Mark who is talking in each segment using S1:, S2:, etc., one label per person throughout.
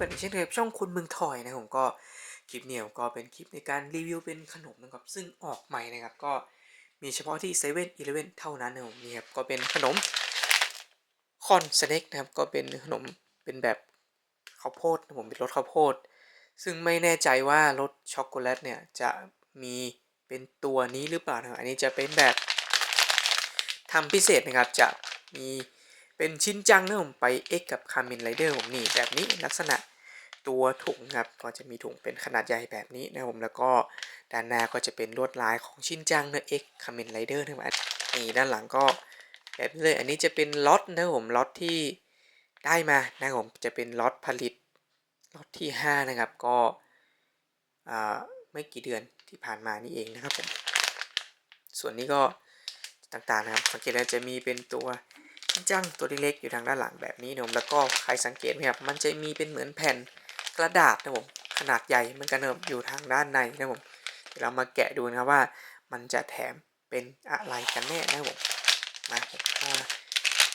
S1: กันอีกเช่นเคยช่องคุณเมืองถอยนะผมก็คลิปเนี่ยก็เป็นคลิปในการรีวิวเป็นขนมนะครับซึ่งออกใหม่นะครับก็มีเฉพาะที่เซเว่นอีเลเว่นเท่านั้นนะผมนี่ครับก็เป็นขนมคอนสเน็กนะครับก็เป็นขนมเป็นแบบข้าวโพดนะผมเป็นรสข้าวโพด ซึ่งไม่แน่ใจว่ารสช็อกโกแลตเนี่ยจะมีเป็นตัวนี้หรือเปล่านะอันนี้จะเป็นแบบทำพิเศษนะครับจะมี เป็นชิ้นจังนะผมไปเอ็กกับคาร์มินไรเดอร์ผมนี่แบบนี้ลักษณะตัวถุงครับก็จะมีถุงเป็นขนาดใหญ่แบบนี้นะผมแล้วก็ด้านหน้าก็จะเป็นลวดลายของชิ้นจังเนะเอ็กคาร์มินไรเดอร์นะครับนี่ด้านหลังก็แบบนี้เลยอันนี้จะเป็นล็อตนะผมล็อตที่ได้มานะผมจะเป็นล็อตผลิตล็อตที่ 5 นะครับก็ไม่กี่เดือนที่ผ่านมานี่เองนะครับผมส่วนนี้ก็ต่างๆนะครับสังเกตแล้วจะมีเป็นตัว จังตัวเล็กๆอยู่ทางด้านหลังแบบนี้นะผมแล้วก็ใครสังเกตไหมครับมันจะมีเป็นเหมือนแผ่นกระดาษนะผมขนาดใหญ่เหมันกันนะอยู่ทางด้านในนะผมเดี๋ยวเรามาแกะดูนะครับว่า มันจะแถมเป็นอะไรกันแน่นะผมมาผมมา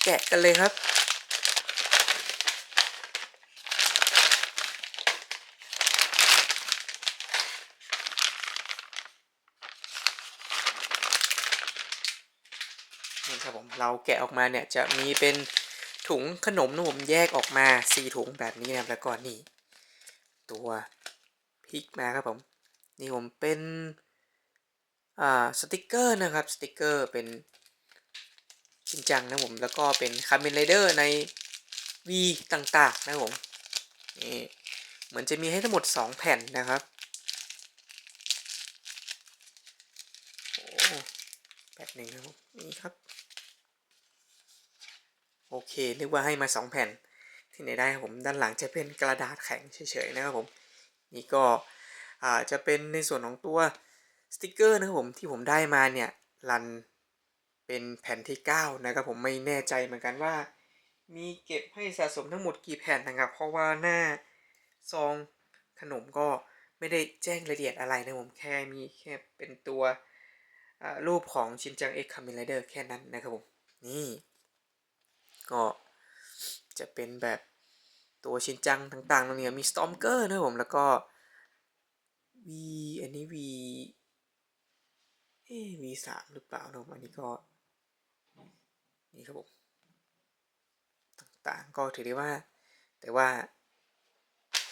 S1: แกะกันเลยครับ นี่ครับผมเราแกะออกมาเนี่ยจะมีเป็นถุงขนมนะผมแยกออกมาสี่ถุงแบบนี้นะแล้วก็นี่ตัวพริกมาครับผมนี่ผมเป็นอ่าสติกเกอร์นะครับสติกเกอร์เป็นชินจังนะผมแล้วก็เป็นคาร์เมนไรเดอร์ใน V ต่างๆนะผมนี่เหมือนจะมีให้ทั้งหมด 2 แผ่นนะครับโอ้แบบหนึ่งนะครับนี่ครับ โอเค นึกว่าให้มา 2 แผ่น ที่ไหนได้ผมด้านหลังจะเป็นกระดาษแข็งเฉยๆนะครับผม นี่ก็จะเป็นในส่วนของตัวสติกเกอร์นะครับผมที่ผมได้มาเนี่ยรันเป็นแผ่นที่ 9 นะครับผมไม่แน่ใจเหมือนกันว่า มีเก็บให้สะสมทั้งหมดกี่แผ่นนะครับ เพราะว่าหน้าซองขนมก็ไม่ได้แจ้งรายละเอียดอะไรนะผมแค่มีแค่เป็นตัวรูปของชินจังเอ็กคามิไรเดอร์แค่นั้นนะครับผม นี่ ก็จะเป็นแบบตัวชินจังต่างๆตรงนี้มีสตอมเกอร์นะผม แล้วก็ V อันนี้ V เอ V สามหรือเปล่านะผมอันนี้ก็ นี่ครับผม ต่างๆ ก็ถือได้ว่า แต่ว่า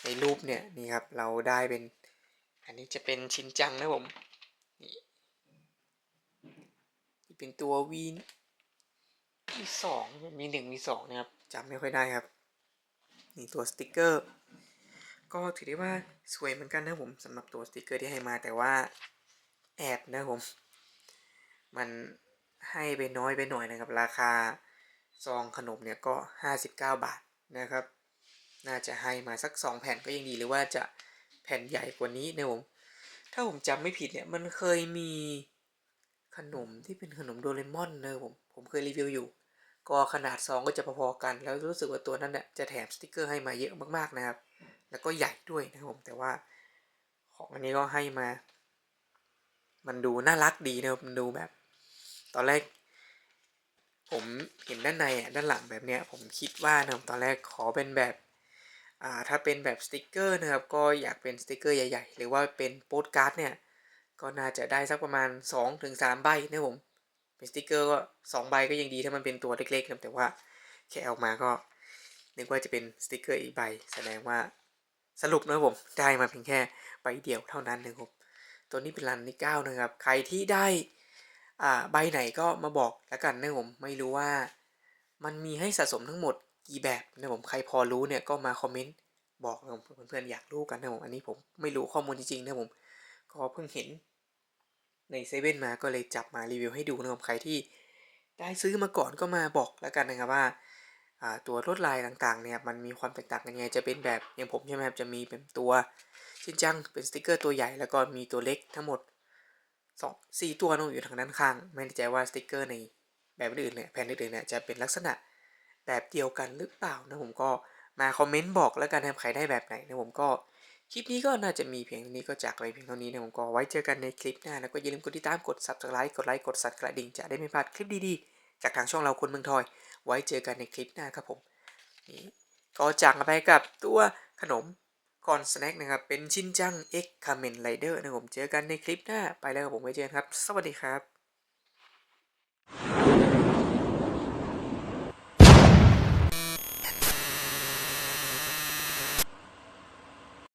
S1: ในรูปเนี่ย นี่ครับ เราได้เป็น อันนี้จะเป็นชินจังนะผม นี่เป็นตัว V มีสองมีหนึ่งมีสองนะครับจำไม่ค่อยได้ครับ นี่ตัวสติกเกอร์ ก็ถือได้ว่าสวยเหมือนกันนะผมสำหรับตัวสติกเกอร์ที่ให้มาแต่ว่าแอบนะผม มันให้ไปน้อยไปหน่อยนะครับ ราคาซองขนมเนี่ยก็ 59 บาทนะครับ น่าจะให้มาสัก 2 แผ่นก็ยังดีหรือว่าจะแผ่นใหญ่กว่านี้นะผมถ้าผมจำไม่ผิดเนี่ยมันเคยมีขนมที่เป็นขนมโดเรมอนนะผม ผมเคยรีวิวอยู่ ก็ขนาดซองก็จะพอๆกัน แล้วรู้สึกว่าตัวนั้นเนี่ยจะแถมสติกเกอร์ให้มาเยอะมากๆนะครับ แล้วก็ใหญ่ด้วยนะครับผมแต่ว่าของอันนี้ก็ให้มา มันดูน่ารักดีนะครับมันดูแบบ ตอนแรก ผมเห็นด้านในอะด้านหลังแบบเนี้ย ผมคิดว่านะครับตอนแรกขอเป็นแบบอ่าถ้าเป็นแบบสติกเกอร์นะครับ ก็อยากเป็นสติกเกอร์ใหญ่ๆ หรือว่าเป็นโปสการ์ดเนี่ย ก็น่าจะได้สักประมาณ 2-3ใบนะผม เป็นสติกเกอร์ก็2ใบก็ยังดีถ้ามันเป็นตัวเล็กๆนะแต่ว่าแค่ออกมาก็นึกว่าจะเป็นสติกเกอร์อีกใบ แสดงว่าสรุปนะผมได้มาเพียงแค่ใบเดียวเท่านั้นนะครับตัวนี้เป็นรันที่9นะครับ ใครที่ได้อ่าใบไหนก็มาบอกแล้วกันนะผมไม่รู้ว่ามันมีให้สะสมทั้งหมดกี่แบบนะผมใครพอรู้เนี่ยก็มาคอมเมนต์บอกนะผมเพื่อนๆอยากรู้กันนะผมอันนี้ผมไม่รู้ข้อมูลจริงๆนะผมก็เพิ่งเห็น ในเซเว่นมาก็เลยจับมารีวิวให้ดูนะครับใครที่ได้ซื้อมาก่อนก็มาบอกแล้วกันนะครับว่าตัวลวดลายต่างๆเนี่ยมันมีความแตกต่างกันยังไงจะเป็นแบบอย่างผมใช่ไหมครับจะมีเป็นตัวชิ้นจังเป็นสติกเกอร์ตัวใหญ่แล้วก็มีตัวเล็กทั้งหมดสองสี่ตัวน้องอยู่ทางด้านข้าง ไม่แน่ใจว่าสติกเกอร์ในแบบอื่นเนี่ยแผ่นอื่นเนี่ยจะเป็นลักษณะแบบเดียวกันหรือเปล่านะผมก็มาคอมเมนต์บอกแล้วกันนะครับใครได้แบบไหนนะผมก็ คลิปนี้ก็น่าจะมีเพียงเท่านี้ก็จากไปเพียงเท่านี้นะผมก็ไว้เจอกันในคลิปหน้าแล้วก็อย่าลืมกดติดตามกด subscribe กดไลค์กดสั่นกระดิ่งจะได้ไม่พลาดคลิปดีๆ จากทางช่องเราคนเมืองทอย ไว้เจอกันในคลิปหน้าครับผมนี่ก็จากไปกับตัวขนมคอนสแน็คนะครับ เป็นชินจัง X Kamen Rider นะครับผมเจอกันในคลิปหน้าไปแล้วครับผมไว้เจอกันครับ สวัสดีครับ